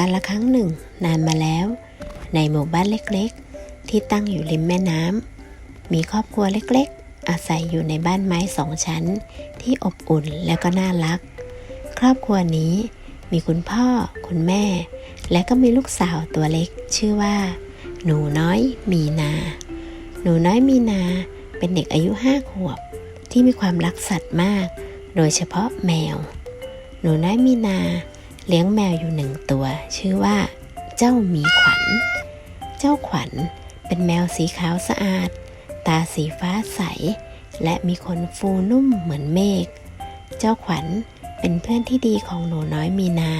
การละครั้งหนึ่ง นานมาแล้ว ในหมู่บ้านเล็กๆ ที่ตั้งอยู่ริมแม่น้ำมีครอบครัวเล็กๆ อาศัยอยู่ในบ้านไม้สองชั้น ที่อบอุ่นและก็น่ารัก ครอบครัวนี้มีคุณพ่อ คุณแม่ และก็มีลูกสาวตัวเล็ก ชื่อว่า หนูน้อยมีนา หนูน้อยมีนาเป็นเด็กอายุห้าขวบ ที่มีความรักสัตว์มาก โดยเฉพาะแมว หนูน้อยมีนา เลี้ยงแมวอยู่หนึ่งตัว ชื่อว่า เจ้ามีขวัญ เจ้าขวัญเป็นแมวสีขาวสะอาด ตาสีฟ้าใส และมีขนฟูนุ่มเหมือนเมฆ เจ้าขวัญเป็นเพื่อนที่ดีของหนูน้อยมีนา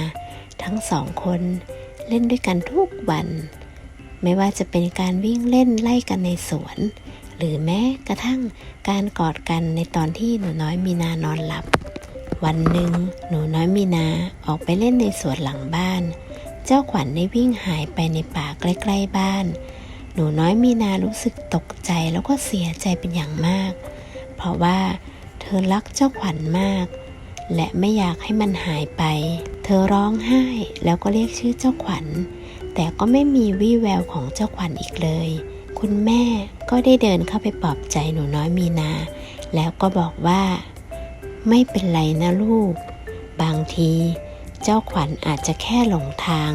ทั้งสองคนเล่นด้วยกันทุกวัน ไม่ว่าจะเป็นการวิ่งเล่นไล่กันในสวน หรือแม้กระทั่งการกอดกันในตอนที่หนูน้อยมีนานอนหลับ วันหนึ่งหนูน้อยมีนาออกไปเล่นในสวนหลังบ้าน เจ้าขวัญได้วิ่งหายไปในป่าใกล้ๆบ้าน หนูน้อยมีนารู้สึกตกใจแล้วก็เสียใจเป็นอย่างมาก เพราะว่าเธอรักเจ้าขวัญมาก และไม่อยากให้มันหายไป เธอร้องไห้แล้วก็เรียกชื่อเจ้าขวัญ แต่ก็ไม่มีวี่แววของเจ้าขวัญอีกเลย คุณแม่ก็ได้เดินเข้าไปปลอบใจหนูน้อยมีนา แล้วก็บอกว่า ไม่เป็นไรนะลูก บางที เจ้าขวัญอาจจะแค่หลงทาง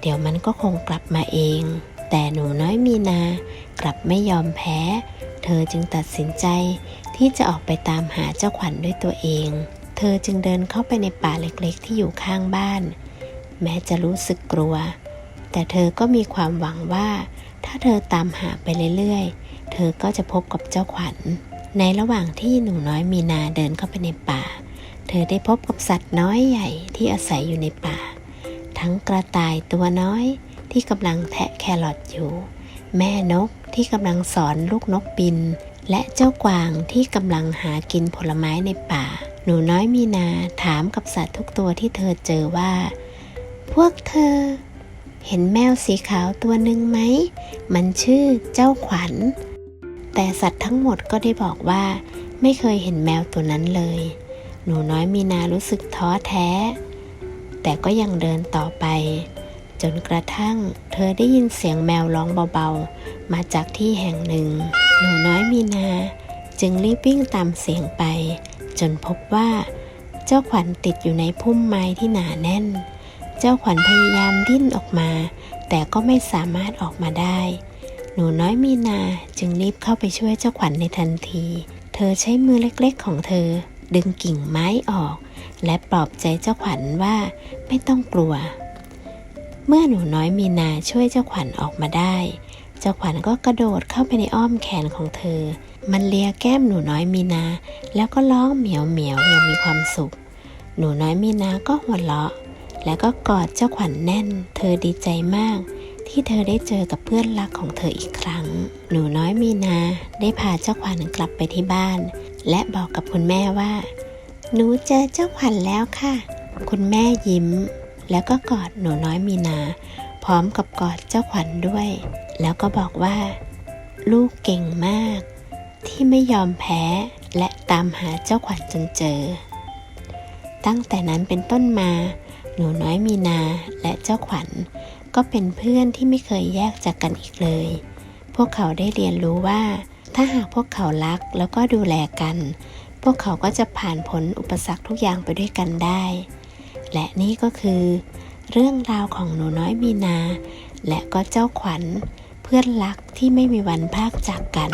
เดี๋ยวมันก็คงกลับมาเอง แต่หนูน้อยมีนา กลับไม่ยอมแพ้ เธอจึงตัดสินใจที่จะออกไปตามหาเจ้าขวัญด้วยตัวเอง เธอจึงเดินเข้าไปในป่าเล็กๆ ที่อยู่ข้างบ้าน แม้จะรู้สึกกลัว แต่เธอก็มีความหวังว่า ถ้าเธอตามหาไปเรื่อยๆ เธอก็จะพบกับเจ้าขวัญ ในระหว่างที่หนูน้อยมีนาเดินเข้าไปในป่า เธอได้พบกับสัตว์น้อยใหญ่ที่อาศัยอยู่ในป่า ทั้งกระต่ายตัวน้อยที่กำลังแทะแครอทอยู่ แม่นกที่กำลังสอนลูกนกบิน และเจ้ากวางที่กำลังหากินผลไม้ในป่า หนูน้อยมีนาถามกับสัตว์ทุกตัวที่เธอเจอว่า พวกเธอ เห็นแมวสีขาวตัวหนึ่งไหม มันชื่อเจ้าขวัญ แต่สัตว์ทั้งหมดก็ได้บอกว่า ไม่เคยเห็นแมวตัวนั้นเลย หนูน้อยมีนารู้สึกท้อแท้ แต่ก็ยังเดินต่อไป จนกระทั่ง เธอได้ยินเสียงแมวร้องเบาๆ มาจากที่แห่งหนึ่ง หนูน้อยมีนา จึงรีบวิ่งตามเสียงไป จนพบว่า เจ้าขวัญติดอยู่ในพุ่มไม้ที่หนาแน่น เจ้าขวัญพยายามดิ้นออกมา แต่ก็ไม่สามารถออกมาได้ หนูน้อยมีนาจึงรีบเข้าไปช่วยเจ้าขวัญในทันที เธอใช้มือเล็กๆของเธอ ดึงกิ่งไม้ออก และปลอบใจเจ้าขวัญว่าไม่ต้องกลัว เมื่อหนูน้อยมีนาช่วยเจ้าขวัญออกมาได้ เจ้าขวัญก็กระโดดเข้าไปในอ้อมแขนของเธอ มันเลียแก้มหนูน้อยมีนา แล้วก็ร้องเหมียวเหมียวๆอย่างมีความสุข หนูน้อยมีนาก็หัวเราะ แล้วก็กอดเจ้าขวัญแน่น เธอดีใจมาก ที่เธอได้เจอกับเพื่อนรักของเธออีกครั้ง หนูน้อยมีนาได้พาเจ้าขวัญกลับไปที่บ้าน และบอกกับคุณแม่ว่า หนูเจอเจ้าขวัญแล้วค่ะ คุณแม่ยิ้ม แล้วก็กอดหนูน้อยมีนา พร้อมกับกอดเจ้าขวัญด้วย แล้วก็บอกว่า ลูกเก่งมาก ที่ไม่ยอมแพ้และตามหาเจ้าขวัญจนเจอ ตั้งแต่นั้นเป็นต้นมา หนูน้อยมีนาและเจ้าขวัญ ก็เป็นเพื่อนที่ไม่เคยแยกจากกันอีกเลย พวกเขาได้เรียนรู้ว่า ถ้าหากพวกเขารักแล้วก็ดูแลกัน พวกเขาก็จะผ่านพ้นอุปสรรคทุกอย่างไปด้วยกันได้ และนี่ก็คือ เรื่องราวของหนูน้อยมีนา และก็เจ้าขวัญ เพื่อนรักที่ไม่มีวันพากจากกัน